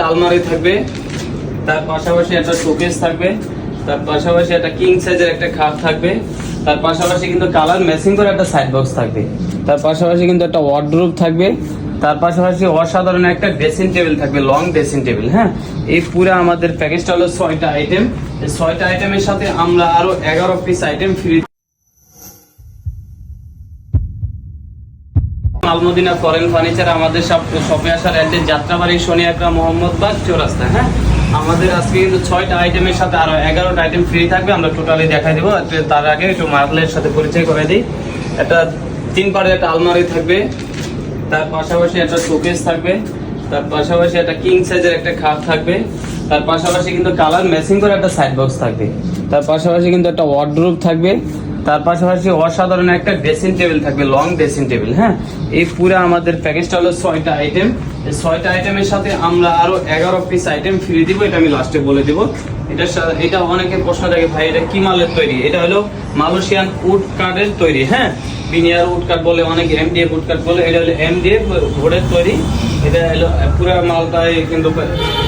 আলমারি থাকবে, তার পাশাপাশি একটা শোকেস থাকবে, তার পাশাপাশি একটা কিং সাইজের একটা খাট থাকবে, তার পাশাপাশি কিন্তু কালার ম্যাচিং করে একটা সাইড বক্স থাকবে, তার পাশাপাশি কিন্তু একটা ওয়ার্ডরোব থাকবে, তার পাশাপাশি অসাধারণ একটা ড্রেসিং টেবিল থাকবে লং ড্রেসিং টেবিল হ্যাঁ? এই পুরো আমাদের প্যাকেজটা হলো ছয়টা আইটেম ছয়টা আইটেমের সাথে আমরা আরও এগারো piece item free Almadina foreign furniture, আমাদের সব শপে আসার অ্যাড্রেস যাত্রাবাড়ি শনি আকরা মোহাম্মদ বাগ চৌরাস্তা হ্যাঁ? আমাদের আজকে কিন্তু ছয়টা আইটেমের সাথে আরও এগারোটা আইটেম ফ্রি থাকবে, আমরা টোটালি দেখাই দেবো। তার আগে একটু মার্কেলের সাথে পরিচয় করে দিই। একটা তিন পাড়ের একটা আলমারি থাকবে, তার পাশাপাশি একটা শোকেস থাকবে, তার পাশাপাশি একটা কিং সাইজের একটা খাট থাকবে, তার পাশাপাশি কিন্তু কালার ম্যাচিং করে একটা সাইড বক্স থাকবে, তার পাশাপাশি কিন্তু একটা ওয়ার্ডরোব থাকবে তার পাশাপাশি অসাধারণ একটা ড্রেসিং টেবিল থাকবে লং ড্রেসিং টেবিল হ্যাঁ? এই পুরো আমাদের প্যাকেজটা হলো ছয়টা আইটেম এই ছয়টা আইটেমের সাথে আমরা আরও এগারো পিস আইটেম ফ্রি দিব, এটা আমি লাস্টে বলে দিব। এটা এটা অনেকে প্রশ্ন থাকে, ভাই, এটা কি মালের তৈরি? এটা হলো মালয়েশিয়ান উড কার্ডের তৈরি হ্যাঁ? বিনিয়ার উড কার্ড বলে, অনেকে এমডিএফ উড কার্ড বলে, এটা হলো এমডিএফ বোর্ডের তৈরি। এটা হলো পুরো মালটাই কিন্তু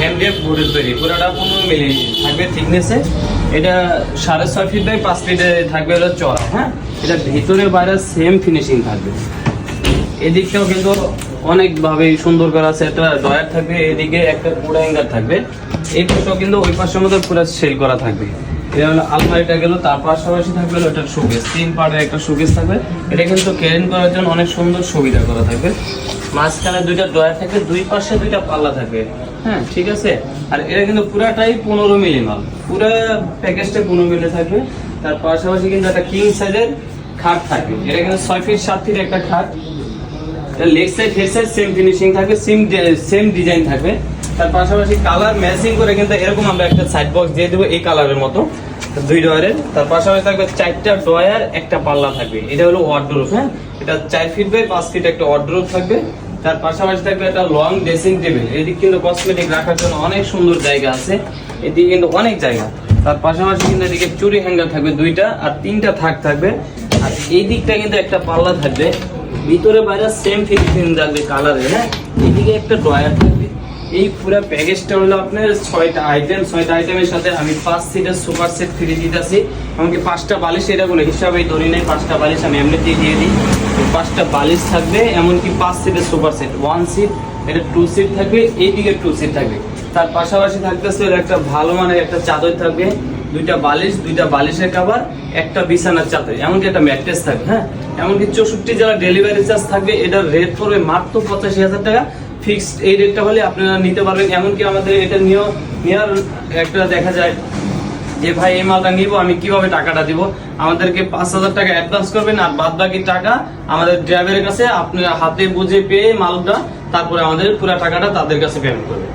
এমডিএফ বোর্ডের তৈরি। পুরোটা পনেরো মিলি থাকবে থিকনেসে এটা সাড়ে ছয় ফিট বাই পাঁচ ফিটে থাকবে হলো চড়া হ্যাঁ? এটা ভিতরে বাইরে সেম ফিনিশিং থাকবে। এদিকটাও কিন্তু অনেকভাবে সুন্দর করা আছে, একটা ডয়ার থাকবে, এদিকে একটা পুরো হ্যাঙ্গার থাকবে। এই পাশেও কিন্তু ওই পাশের মধ্যে পুরো সেল করা থাকবে। এটা হলো আলমারিটা গেল, তার পাশাপাশি থাকবে হলো একটা শোকেস তিন পার্টের একটা শোকেস থাকবে। এটা কিন্তু ক্যারেন করার জন্য অনেক সুন্দর সুবিধা করা থাকবে। মাঝখানে দুইটা ডয়ার থাকবে দুই পাশে দুইটা পাল্লা থাকবে হ্যাঁ ঠিক আছে? আর এটা কিন্তু পুরাটাই পনেরো মিলি মাল পুরো প্যাকেজটা পনেরো মিলি থাকবে। তার পাশাপাশি কিন্তু একটা কিং সাইজের খাট থাকবে। এটা কিন্তু ছয় ফিট সাত ফিট একটা খাট। Leg side head side same finishing থাকবে সেম সেম ডিজাইন থাকবে। তার পাশাপাশি কালার ম্যাচিং করে কিন্তু এরকম আমরা একটা সাইড বক্স দিয়ে দেবো এই কালারের মতো। দুই ডয়ারের তার পাশাপাশি থাকবে চারটা ডয়ার একটা পাল্লা থাকবে। এটা হলো ওয়ার্ডরোব হ্যাঁ? এটা চার ফিট বাই পাঁচ ফিট একটা ওয়ার্ডরোব থাকবে। তার পাশাপাশি থাকবে একটা লং ড্রেসিং টেবিল এদিক কিন্তু কসমেটিক রাখার জন্য অনেক সুন্দর জায়গা আছে। এদিকে কিন্তু অনেক জায়গা। তার পাশাপাশি কিন্তু এদিকে চুরি হ্যাঙ্গার থাকবে দুইটা আর তিনটা থাক থাকবে। আর এই দিকটা কিন্তু একটা পাল্লা থাকবে। ভিতরে বাইরে সেম ফিনিশিং থাকবে কালারে হ্যাঁ? এদিকে একটা ড্রয়ার থাকবে। এই পুরো প্যাকেজটা হলো আপনার ছয়টা আইটেম ছয়টা আইটেমের সাথে আমি পাঁচ সিটের সুপার সেট ফ্রি দিতেছি। এমনকি পাঁচটা বালিশ, এটা কোনো হিসাবেই ধরি নেই, পাঁচটা বালিশ আমি এমনিতেই দিয়ে দিই। পাঁচটা বালিশ থাকবে, এমনকি পাঁচ সিটের সুপার সেট ওয়ান সিট এটা টু সিট থাকবে, এইদিকে টু সিট থাকবে। তার পাশাপাশি থাকতেছে একটা ভালো মানের একটা চাদর থাকবে, দুইটা বালিশ, দুইটা বালিশের কাবার একটা বিছানার চাদর, এমনকি একটা ম্যাট্রেস থাকবে হ্যাঁ? এমনকি চৌষট্টি জেলা ডেলিভারি চার্জ থাকবে, এটার রেট পড়বে মাত্র পঁচাশি হাজার টাকা। ফিক্সড এই রেটটা হলে আপনারা নিতে পারবেন। এমনকি আমাদের এটা নিয়েও নেওয়ার একটা দেখা যায় যে, ভাই, এই মালটা নিব, আমি কীভাবে টাকাটা দিব? আমাদেরকে পাঁচ হাজার টাকা অ্যাডভান্স করবেন আর বাদ বাকি টাকা আমাদের ড্রাইভারের কাছে আপনারা হাতে বুঝে পেয়ে মালটা তারপরে আমাদের পুরো টাকাটা তাদের কাছে পেমেন্ট করবেন।